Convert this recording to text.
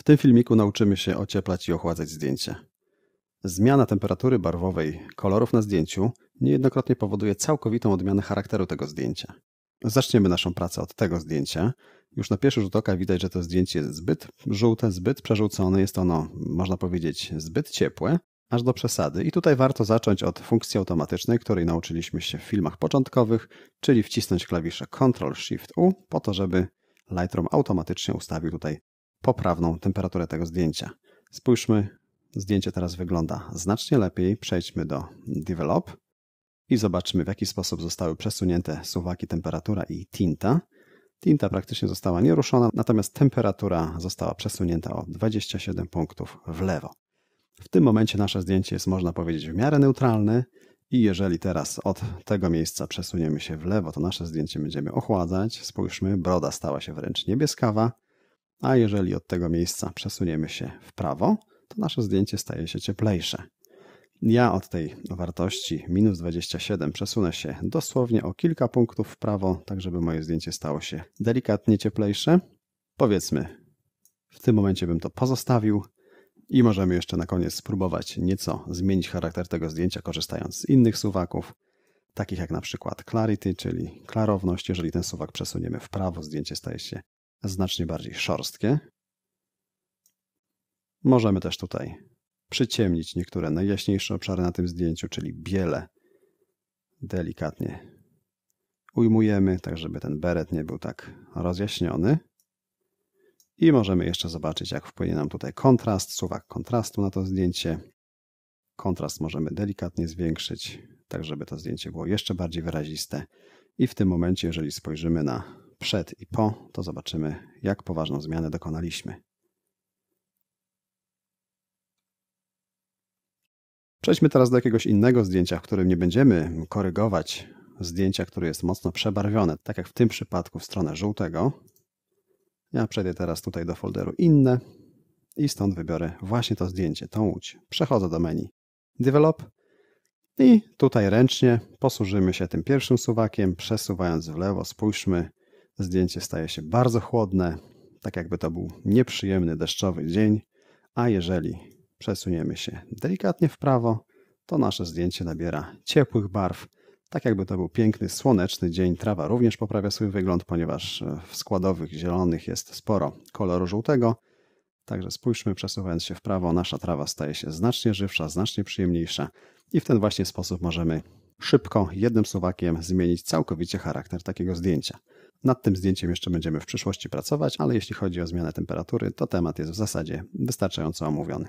W tym filmiku nauczymy się ocieplać i ochładzać zdjęcie. Zmiana temperatury barwowej kolorów na zdjęciu niejednokrotnie powoduje całkowitą odmianę charakteru tego zdjęcia. Zaczniemy naszą pracę od tego zdjęcia. Już na pierwszy rzut oka widać, że to zdjęcie jest zbyt żółte, zbyt przerzucone, jest ono, można powiedzieć, zbyt ciepłe, aż do przesady. I tutaj warto zacząć od funkcji automatycznej, której nauczyliśmy się w filmach początkowych, czyli wcisnąć klawisze Ctrl-Shift-U po to, żeby Lightroom automatycznie ustawił tutaj poprawną temperaturę tego zdjęcia. Spójrzmy, zdjęcie teraz wygląda znacznie lepiej. Przejdźmy do Develop i zobaczmy, w jaki sposób zostały przesunięte suwaki temperatura i tinta. Tinta praktycznie została nieruszona, natomiast temperatura została przesunięta o 27 punktów w lewo. W tym momencie nasze zdjęcie jest, można powiedzieć, w miarę neutralne i jeżeli teraz od tego miejsca przesuniemy się w lewo, to nasze zdjęcie będziemy ochładzać. Spójrzmy, broda stała się wręcz niebieskawa, a jeżeli od tego miejsca przesuniemy się w prawo, to nasze zdjęcie staje się cieplejsze. Ja od tej wartości minus 27 przesunę się dosłownie o kilka punktów w prawo, tak żeby moje zdjęcie stało się delikatnie cieplejsze. Powiedzmy, w tym momencie bym to pozostawił i możemy jeszcze na koniec spróbować nieco zmienić charakter tego zdjęcia, korzystając z innych suwaków, takich jak na przykład clarity, czyli klarowność. Jeżeli ten suwak przesuniemy w prawo, zdjęcie staje się znacznie bardziej szorstkie. Możemy też tutaj przyciemnić niektóre najjaśniejsze obszary na tym zdjęciu, czyli biele delikatnie ujmujemy, tak żeby ten beret nie był tak rozjaśniony. I możemy jeszcze zobaczyć, jak wpłynie nam tutaj kontrast, suwak kontrastu na to zdjęcie. Kontrast możemy delikatnie zwiększyć, tak żeby to zdjęcie było jeszcze bardziej wyraziste. I w tym momencie, jeżeli spojrzymy na przed i po, to zobaczymy, jak poważną zmianę dokonaliśmy. Przejdźmy teraz do jakiegoś innego zdjęcia, w którym nie będziemy korygować zdjęcia, które jest mocno przebarwione, tak jak w tym przypadku w stronę żółtego. Ja przejdę teraz tutaj do folderu inne i stąd wybiorę właśnie to zdjęcie, tą łódź. Przechodzę do menu Develop i tutaj ręcznie posłużymy się tym pierwszym suwakiem, przesuwając w lewo, spójrzmy, zdjęcie staje się bardzo chłodne, tak jakby to był nieprzyjemny deszczowy dzień, a jeżeli przesuniemy się delikatnie w prawo, to nasze zdjęcie nabiera ciepłych barw, tak jakby to był piękny, słoneczny dzień. Trawa również poprawia swój wygląd, ponieważ e, w składowych zielonych jest sporo koloru żółtego. Także spójrzmy, przesuwając się w prawo, nasza trawa staje się znacznie żywsza, znacznie przyjemniejsza i w ten właśnie sposób możemy szybko, jednym suwakiem zmienić całkowicie charakter takiego zdjęcia. Nad tym zdjęciem jeszcze będziemy w przyszłości pracować, ale jeśli chodzi o zmianę temperatury, to temat jest w zasadzie wystarczająco omówiony.